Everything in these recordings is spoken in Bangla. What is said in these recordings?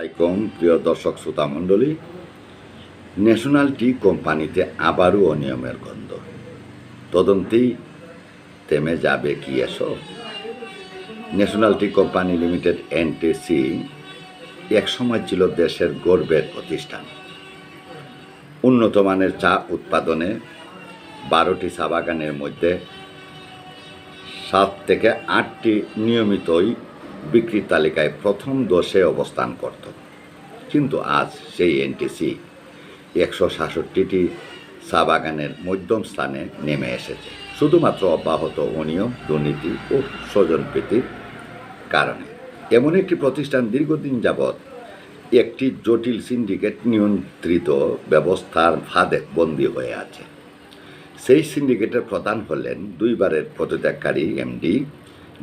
আলাইকুম, প্রিয় দর্শক শ্রোতা মণ্ডলী। ন্যাশনাল টি কোম্পানিতে আবারও অনিয়মের গন্ধ। তদন্তেই থেমে যাবে কি এসব national tea company limited NTC একসময় ছিল দেশের গর্বের প্রতিষ্ঠান। উন্নত মানের চা উৎপাদনে বারোটি চা বাগানের মধ্যে সাত থেকে আটটি নিয়মিতই বিক্রির তালিকায় প্রথম দশে অবস্থান করত। কিন্তু আজ সেই এনটিসি একশো সাতষট্টিটি চা বাগানের মধ্যম স্থানে নেমে এসেছে। শুধুমাত্র অব্যাহত অনিয়ম, দুর্নীতি ও স্বজনপ্রীতির কারণে। এমন একটি প্রতিষ্ঠান দীর্ঘদিন যাবৎ একটি জটিল সিন্ডিকেট নিয়ন্ত্রিত ব্যবস্থার ফাঁদে বন্দী হয়ে আছে। সেই সিন্ডিকেটের প্রধান হলেন দুইবারের পদত্যাগকারী এমডি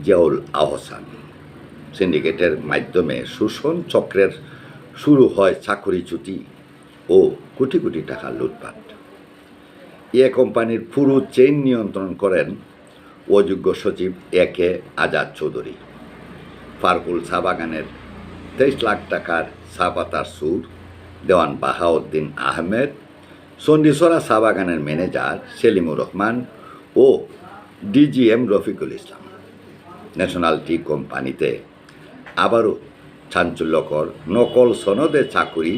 জিয়াউল আহসান। সিন্ডিকেটের মাধ্যমে শোষণ চক্রের শুরু হয় চাকরিচ্যুতি ও কোটি কোটি টাকা লুটপাট। এ কোম্পানির পুরো চেইন নিয়ন্ত্রণ করেন অযোগ্য সচিব এ কে আজাদ চৌধুরী। ফারকুল চা বাগানের তেইশ লাখ টাকার চা পাতার সুর দেওয়ান বাহাউদ্দিন আহমেদ, চণ্ডীছড়া চা বাগানের ম্যানেজার সেলিমুর রহমান ও DGM Rafiqul Islam. National tea কোম্পানিতে আবারও চাঞ্চল্যকর নকল সনদে চাকুরি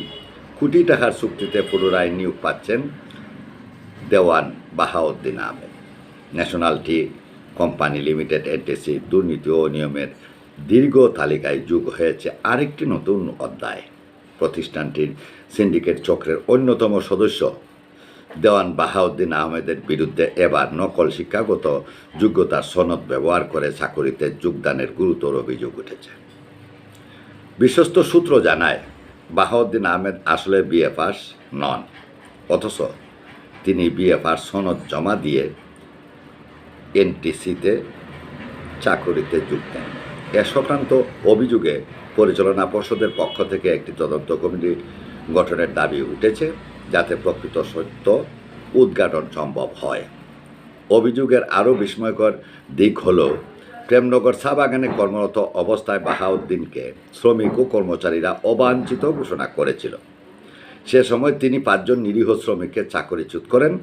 কোটি টাকার চুক্তিতে পুনরায় নিয়োগ পাচ্ছেন Dewan Bahauddin Ahmed. National tea company limited NTC দুর্নীতি ও নিয়মের দীর্ঘ তালিকায় যোগ হয়েছে আরেকটি নতুন অধ্যায়। প্রতিষ্ঠানটির সিন্ডিকেট চক্রের অন্যতম সদস্য দেওয়ান বাহাউদ্দিন আহমেদের বিরুদ্ধে এবার নকল শিক্ষাগত যোগ্যতার সনদ ব্যবহার করে চাকরিতে যোগদানের গুরুতর অভিযোগ উঠেছে। বিশ্বস্ত সূত্র জানায়, বাহাউদ্দিন আহমেদ আসলে বিএ পাস নন। অথচ তিনি বিএ পাস সনদ জমা দিয়ে এনটিসিতে চাকরিতে যোগ দেন। এ সংক্রান্ত অভিযোগে পরিচালনা পর্ষদের পক্ষ থেকে একটি তদন্ত কমিটি গঠনের দাবি উঠেছে, যাতে প্রকৃত সত্য উদ্ঘাটন সম্ভব হয়। অভিযোগের আরও বিস্ময়কর দিক হল প্রেমনগর চা বাগানে কর্মরত অবস্থায় বাহাউদ্দিনকে শ্রমিক ও কর্মচারীরা অবাঞ্ছিত ঘোষণা করেছিল। সে সময় তিনি পাঁচজন নিরীহ শ্রমিককে চাকরিচ্যুত করেন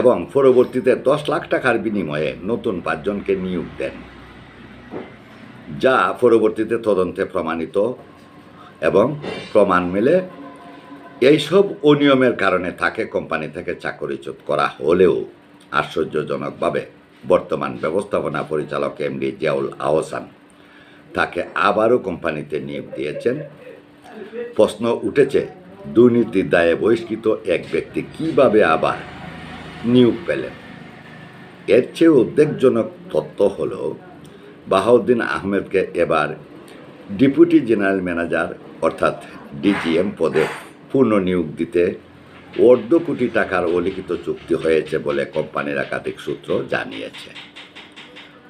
এবং পরবর্তীতে দশ লাখ টাকার বিনিময়ে নতুন পাঁচজনকে নিয়োগ দেন, যা পরবর্তীতে তদন্তে প্রমাণিত এবং প্রমাণ মেলে এইসব অনিয়মের কারণে তাকে কোম্পানি থেকে চাকরিচ্যুত করা হলেও আশ্চর্যজনকভাবে বর্তমান ব্যবস্থাপনা পরিচালক এমডি জিয়াউল আহসান। তাকে আবারও কোম্পানিতে নিয়োগ দিয়েছেন। প্রশ্ন উঠেছে দুর্নীতির দায়ে বহিষ্কৃত এক ব্যক্তি কীভাবে আবার নিয়োগ পেলেন? এর চেয়ে উদ্বেগজনক তথ্য হল, বাহাউদ্দিন আহমেদকে এবার ডেপুটি জেনারেল ম্যানেজার অর্থাৎ ডিজিএম পদে পূর্ণ নিয়োগ দিতে অর্ধ কোটি টাকার অলিখিত চুক্তি হয়েছে বলে কোম্পানির একাধিক সূত্র জানিয়েছে।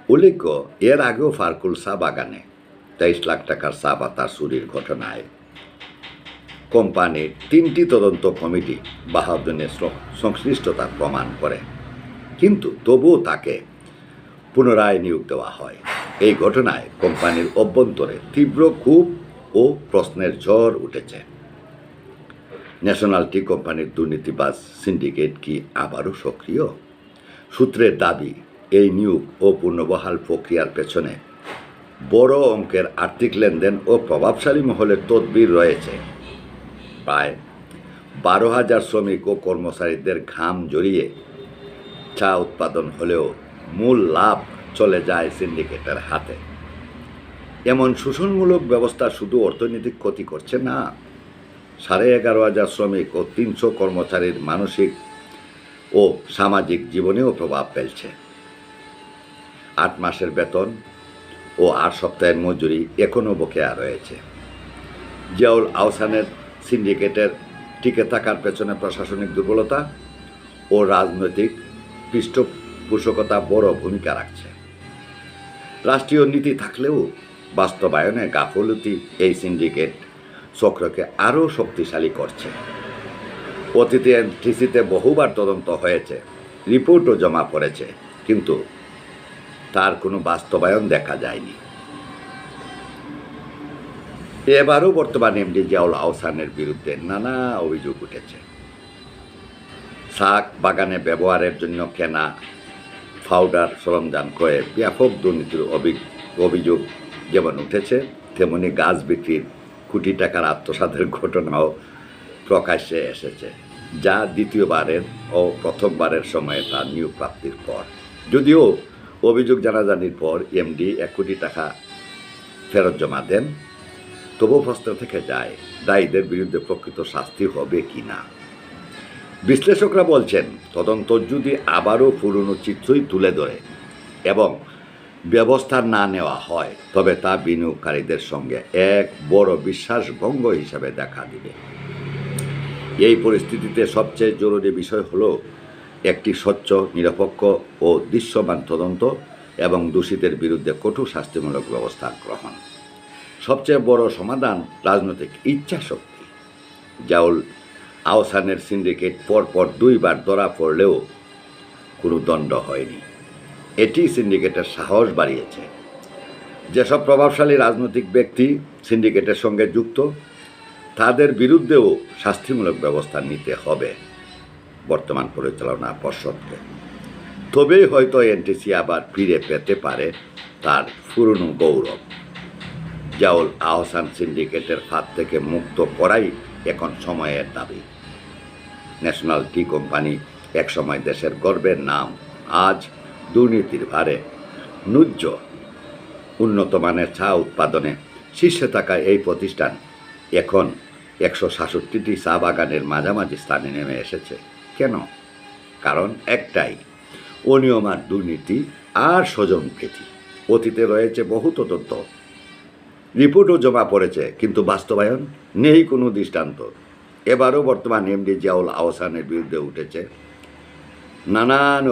উল্লেখ্য, এর আগেও ফারকুল চা বাগানে তেইশ লাখ টাকার চা পাতা চুরির ঘটনায় কোম্পানির তিনটি তদন্ত কমিটি বাহাউদ্দিনের শ্র- সংশ্লিষ্টতা প্রমাণ করে। কিন্তু তবুও তাকে পুনরায় নিয়োগ দেওয়া হয়। এই ঘটনায় কোম্পানির অভ্যন্তরে তীব্র ক্ষোভ ও প্রশ্নের ঝড় উঠেছে। ন্যাশনাল টি কোম্পানির দুর্নীতিবাজ সিন্ডিকেট কি আবারও সক্রিয়? সূত্রের দাবি, এই নিয়োগ ও পুনর্বহাল প্রক্রিয়ার পেছনে বড় অঙ্কের আর্থিক লেনদেন ও প্রভাবশালী মহলের তদবির রয়েছে। প্রায় বারো হাজার শ্রমিক ও কর্মচারীদের ঘাম জড়িয়ে চা উৎপাদন হলেও মূল লাভ চলে যায় সিন্ডিকেটের হাতে। এমন শোষণমূলক ব্যবস্থা শুধু অর্থনৈতিক ক্ষতি করছে না সাড়ে এগারো হাজার শ্রমিক ও তিনশো কর্মচারীর মানসিক ও সামাজিক জীবনেও প্রভাব ফেলছে। আট মাসের বেতন ও আট সপ্তাহের মজুরি এখনও বকেয়া রয়েছে। জিয়াউল আহসানের সিন্ডিকেটের টিকে থাকার পেছনে প্রশাসনিক দুর্বলতা ও রাজনৈতিক পৃষ্ঠপোষকতা বড় ভূমিকা রাখছে। রাষ্ট্রীয় নীতি থাকলেও বাস্তবায়নে গাফলতি এই সিন্ডিকেট চক্রকে আরও শক্তিশালী করছে। অতীতে এনটিসিতে বহুবার তদন্ত হয়েছে, রিপোর্টও জমা পড়েছে, কিন্তু তার কোনো বাস্তবায়ন দেখা যায়নি। এবারও বর্তমান এমডি জিয়াউল আহসানের বিরুদ্ধে নানা অভিযোগ উঠেছে। শাক বাগানে ব্যবহারের জন্য কেনা পাউডার সরঞ্জাম ক্রয়ে ব্যাপক দুর্নীতির অভি- অভিযোগ যেমন উঠেছে, তেমনি গাছ বিক্রির কোটি টাকার আত্মসাতের ঘটনাও প্রকাশ্যে এসেছে, যা দ্বিতীয়বারের ও প্রথমবারের সময়ে তার নিয়োগ প্রাপ্তির পর। যদিও অভিযোগ জানাজানির পর এমডি এক কোটি টাকা ফেরত জমা দেন তবু প্রশ্ন থেকে যায়, দায়ীদের বিরুদ্ধে প্রকৃত শাস্তি হবে কি না। বিশ্লেষকরা বলছেন, তদন্ত যদি আবারও পুরনো চিত্রই তুলে ধরে এবং ব্যবস্থা না নেওয়া হয়, তবে তা বিনিয়োগকারীদের সঙ্গে এক বড় বিশ্বাসভঙ্গ হিসাবে দেখা দিবে। এই পরিস্থিতিতে সবচেয়ে জরুরি বিষয় হল একটি স্বচ্ছ, নিরপেক্ষ ও দৃশ্যমান তদন্ত এবং দোষীদের বিরুদ্ধে কঠোর শাস্তিমূলক ব্যবস্থা গ্রহণ। সবচেয়ে বড় সমাধান রাজনৈতিক ইচ্ছা শক্তি জাউল আহসানের সিন্ডিকেট পরপর দুইবার ধরা পড়লেও কোনো দণ্ড হয়নি। এটি সিন্ডিকেটের সাহস বাড়িয়েছে। যেসব প্রভাবশালী রাজনৈতিক ব্যক্তি সিন্ডিকেটের সঙ্গে যুক্ত, তাদের বিরুদ্ধেও শাস্তিমূলক ব্যবস্থা নিতে হবে বর্তমান পরিচালনা পর্ষদকে। তবেই হয়তো এনটিসি আবার ফিরে পেতে পারে তার পুরনো গৌরব। জাউল আহসান সিন্ডিকেটের ফাঁদ থেকে মুক্ত করাই এখন সময়ের দাবি। ন্যাশনাল টি কোম্পানি একসময় দেশের গর্বের নাম, আজ দুর্নীতির ভারে। নুজ্জ উন্নত মানের চা উৎপাদনে শীর্ষে থাকা এই প্রতিষ্ঠান এখন একশো সাতষট্টিটি চা বাগানের মাঝামাঝি স্থানে নেমে এসেছে। কেন? কারণ একটাই, অনিয়ম আর দুর্নীতি আর স্বজন প্রীতি অতীতে রয়েছে বহু তদন্ত। রিপোর্টও জমা পড়েছে, কিন্তু বাস্তবায়ন নেই কোনো দৃষ্টান্ত। এবারও বর্তমান এমডি জিয়াউল আহসানের বিরুদ্ধে উঠেছে নানান